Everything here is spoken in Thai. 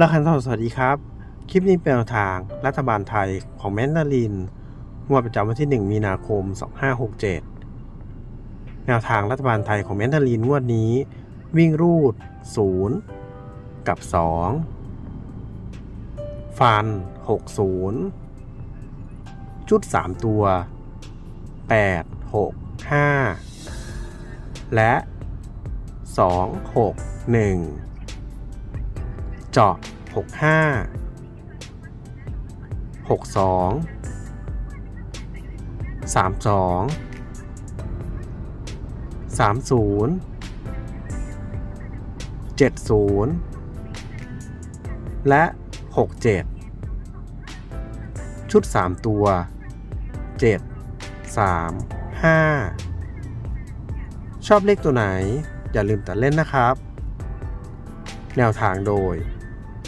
แล้วคันทองสวัสดีครับ คลิปนี้เป็นแนวทางรัฐบาลไทยของแมนดารินงวดประจำวันที่ 1 มีนาคม 2567 แนวทางรัฐบาลไทยของแมนดารินงวดนี้ วิ่งรูด 0 กับ 2 ฟัน 60ชุด 3 ตัว 8 6 5 และ 2 6 1 เจาะ65 62 32 30 70และ67ชุด3ตัว7 3 5ชอบเลขตัวไหน อย่าลืมตัดเล่นนะครับ แนวทางโดย